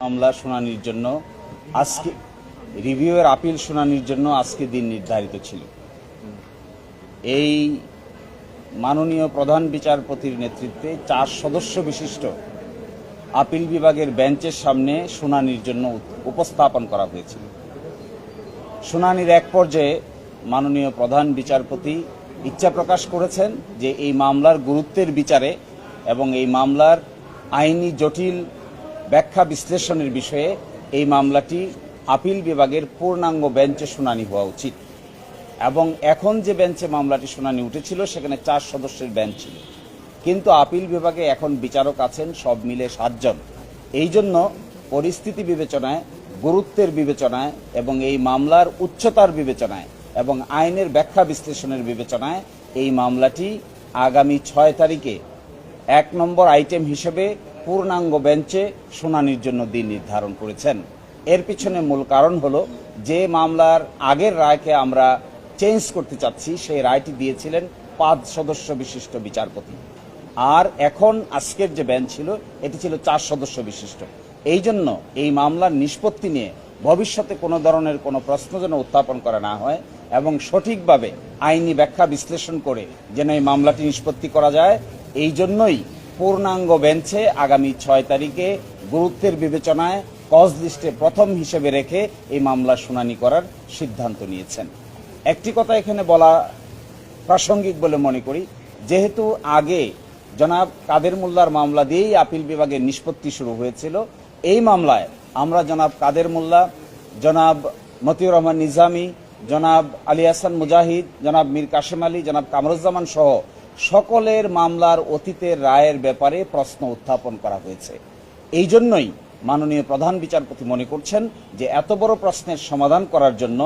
মামলা শুনানির জন্য আজকে, রিভিউয়ের আপিল শুনানির জন্য আজকে দিন নির্ধারিত ছিল। এই মাননীয় প্রধান বিচারপতির নেতৃত্বে চার সদস্য বিশিষ্ট আপিল বিভাগের বেঞ্চের সামনে শুনানির জন্য উপস্থাপন করা হয়েছিল। শুনানির এক পর্যায়ে মাননীয় প্রধান বিচারপতি ইচ্ছা প্রকাশ করেছেন যে এই মামলার গুরুত্বের বিচারে এবং এই মামলার আইনি জটিল ব্যাখ্যা বিশ্লেষণের বিষয়ে এই মামলাটি আপিল বিভাগের পূর্ণাঙ্গ বেঞ্চে শুনানি হওয়া উচিত। এবং এখন যে বেঞ্চে মামলাটি শুনানি উঠেছিল, সেখানে চার সদস্যের বেঞ্চ ছিল। কিন্তু আপিল বিভাগে এখন বিচারক আছেন, সব মিলে সাতজন। এই জন্য পরিস্থিতি বিবেচনায়, গুরুত্বের বিবেচনায় এবং এই মামলার উচ্চতার বিবেচনায় এবং আইনের ব্যাখ্যা বিশ্লেষণের বিবেচনায় এই মামলাটি আগামী ছয় তারিখে এক নম্বর আইটেম হিসেবে পূর্ণাঙ্গ বেঞ্চে শুনানির জন্য দিন নির্ধারণ করেছেন। এর পিছনে মূল কারণ হলো, যে মামলার আগের রায়কে আমরা চেঞ্জ করতে চাচ্ছি, সেই রায়টি দিয়েছিলেন পাঁচ সদস্য বিশিষ্ট বিচারপতি। আর এখন আজকের যে বেঞ্চ ছিল, এটি ছিল চার সদস্য বিশিষ্ট। এই জন্য এই মামলার নিষ্পত্তি নিয়ে ভবিষ্যতে কোনো ধরনের কোনো প্রশ্ন যেন উত্থাপন করা না হয় এবং সঠিকভাবে আইনি ব্যাখ্যা বিশ্লেষণ করে যেন এই মামলাটি নিষ্পত্তি করা যায়, এই জন্যই পূর্ণাঙ্গ বেঞ্চে আগামী ছয় তারিখে গুরুত্বের বিবেচনায় কজ লিস্টে প্রথম হিসেবে রেখে এই মামলা শুনানি করার সিদ্ধান্ত নিয়েছেন। একটি কথা এখানে বলা প্রাসঙ্গিক বলে মনে করি, যেহেতু আগে জনাব কাদের মোল্লার মামলা দিয়েই আপিল বিভাগের নিষ্পত্তি শুরু হয়েছিল, এই মামলায় আমরা জনাব কাদের মোল্লা, জনাব মতিউর রহমান নিজামী, জনাব আলী হাসান মুজাহিদ, জনাব মীর কাশেম আলী, জনাব কামরুজ্জামান সহ সকলের মামলার অতীতের রায়ের ব্যাপারে প্রশ্ন উত্থাপন করা হয়েছে। এই জন্যই মাননীয় প্রধান বিচারপতি মনে করছেন যে এত বড় প্রশ্নের সমাধান করার জন্য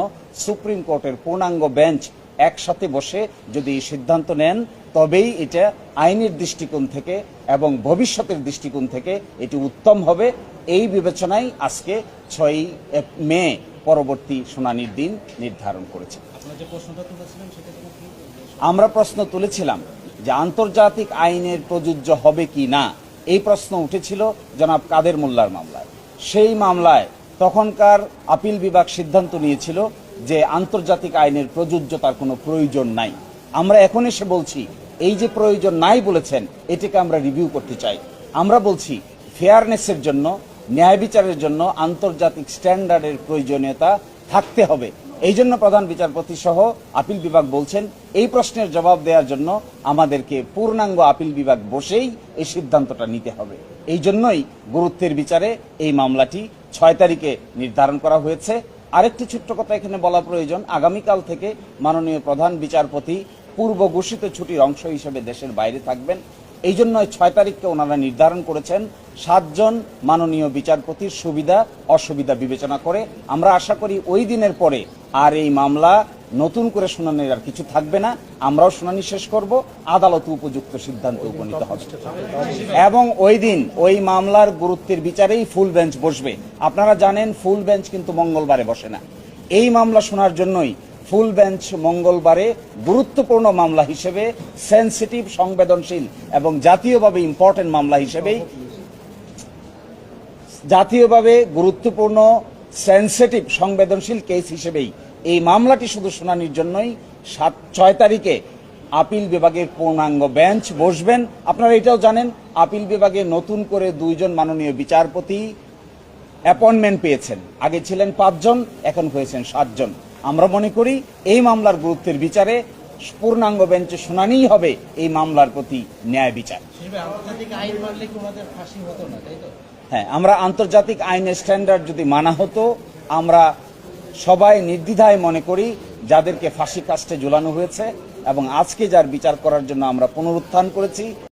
সুপ্রিম কোর্টের পূর্ণাঙ্গ বেঞ্চ একসাথে বসে যদি সিদ্ধান্ত নেন, তবেই এটা আইনের দৃষ্টিকোণ থেকে এবং ভবিষ্যতের দৃষ্টিকোণ থেকে এটি উত্তম হবে। এই বিবেচনায় আজকে ছয়ই মে পরবর্তী শুনানির দিন নির্ধারণ করেছে। আমরা প্রশ্ন তুলেছিলাম যে আন্তর্জাতিক আইনের প্রযোজ্য হবে কি না? এই প্রশ্ন উঠেছিল জনাব কাদের মোল্লার মামলায়। সেই মামলায় তখনকার আপিল বিভাগ সিদ্ধান্ত নিয়েছিল যে আন্তর্জাতিক আইনের প্রযোজ্যতার কোনো প্রয়োজন নাই। আমরা এখন এসে বলছি, এই যে প্রয়োজন নাই বলেছেন, এটাকে আমরা রিভিউ করতে চাই। আমরা বলছি ফেয়ারনেসের জন্য, ন্যায় বিচারের জন্য আন্তর্জাতিক স্ট্যান্ডার্ডের প্রয়োজনীয়তা থাকতে হবে। এই জন্য প্রধান বিচারপতি সহ আপিল বিভাগ বলছেন, এই প্রশ্নের জবাব দেওয়ার জন্য আমাদেরকে পূর্ণাঙ্গ আপিল বিভাগ বসেই এই সিদ্ধান্তটা নিতে হবে। এই জন্যই গুরুত্বের বিচারে এই মামলাটি ছয় তারিখে নির্ধারণ করা হয়েছে। আরেকটি ছোট্ট কথা এখানে বলা প্রয়োজন, আগামীকাল থেকে মাননীয় প্রধান বিচারপতি পূর্ব ঘোষিত ছুটির অংশ হিসেবে দেশের বাইরে থাকবেন। এই জন্য ছয় তারিখকে ওনারা নির্ধারণ করেছেন সাতজন মাননীয় বিচারপতির সুবিধা, অসুবিধা বিবেচনা করে আমরা আশা করি ওই দিনের পরে আর এই মামলা নতুন করে শুনানির আর কিছু থাকবে না। আমরাও শুনানি শেষ করব, আদালত উপযুক্ত সিদ্ধান্তে উপনীত হবে। এবং ওই দিন ওই মামলার গুরুত্বের বিচারেই ফুল বেঞ্চ বসবে। আপনারা জানেন, ফুল বেঞ্চ কিন্তু মঙ্গলবারে বসে না। এই মামলা শোনার জন্যই ফুল বেঞ্চ মঙ্গলবারে গুরুত্বপূর্ণ মামলা হিসেবে, সেন্সিটিভ, সংবেদনশীল এবং জাতীয়ভাবে ইম্পর্টেন্ট মামলা হিসেবেই জাতীয়ভাবে গুরুত্বপূর্ণ সেন্সিটিভ সংবেদনশীল কেস হিসেবেই এই মামলাটি শুধু শুনানির জন্যই সাত, ছয় তারিখে আপিল বিভাগের পূর্ণাঙ্গ বেঞ্চ বসবেন। আপনারা এটাও জানেন, আপিল বিভাগে নতুন করে দুইজন মাননীয় বিচারপতি অ্যাপয়েন্টমেন্ট পেয়েছেন। আগে ছিলেন পাঁচজন, এখন হয়েছেন সাতজন। আমরা মনে করি এই মামলার গুরুত্বের বিচারে পূর্ণাঙ্গ বেঞ্চে শুনানিই হবে এই মামলার প্রতি ন্যায় বিচার। আইন মানলে ফাঁসি হতো না, তাই তো? হ্যাঁ আমরা আন্তর্জাতিক আইনের স্ট্যান্ডার্ড যদি মানা হতো, আমরা সবাই নির্দ্বিধায় মনে করি যাদেরকে ফাঁসি কাস্টে ঝুলানো হয়েছে এবং আজকে যার বিচার করার জন্য আমরা পুনরুত্থান করেছি।